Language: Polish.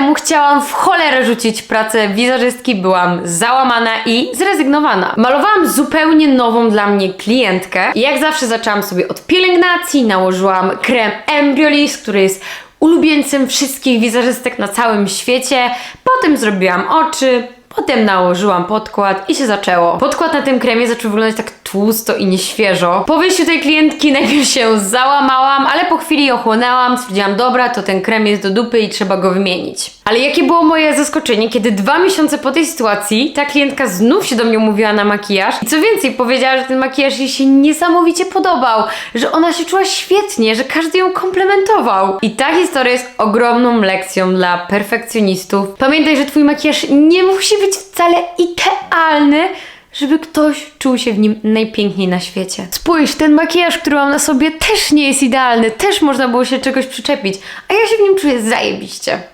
temu chciałam w cholerę rzucić pracę wizerzystki, byłam załamana i zrezygnowana. Malowałam zupełnie nową dla mnie klientkę jak zawsze zaczęłam sobie od pielęgnacji, nałożyłam krem Embryolis, który jest ulubieńcem wszystkich wizerzystek na całym świecie. Potem zrobiłam oczy, Potem nałożyłam podkład i się zaczęło. Podkład na tym kremie zaczął wyglądać tak tłusto i nieświeżo. Po wyjściu tej klientki najpierw się załamałam, ale po chwili ochłonęłam, stwierdziłam, dobra, to ten krem jest do dupy i trzeba go wymienić. Ale jakie było moje zaskoczenie, kiedy dwa miesiące po tej sytuacji ta klientka znów się do mnie umówiła na makijaż i co więcej, powiedziała, że ten makijaż jej się niesamowicie podobał, że ona się czuła świetnie, że każdy ją komplementował. I ta historia jest ogromną lekcją dla perfekcjonistów. Pamiętaj, że twój makijaż nie musi być wcale idealny, żeby ktoś czuł się w nim najpiękniej na świecie. Spójrz, ten makijaż, który mam na sobie, też nie jest idealny, też można było się czegoś przyczepić, a ja się w nim czuję zajebiście.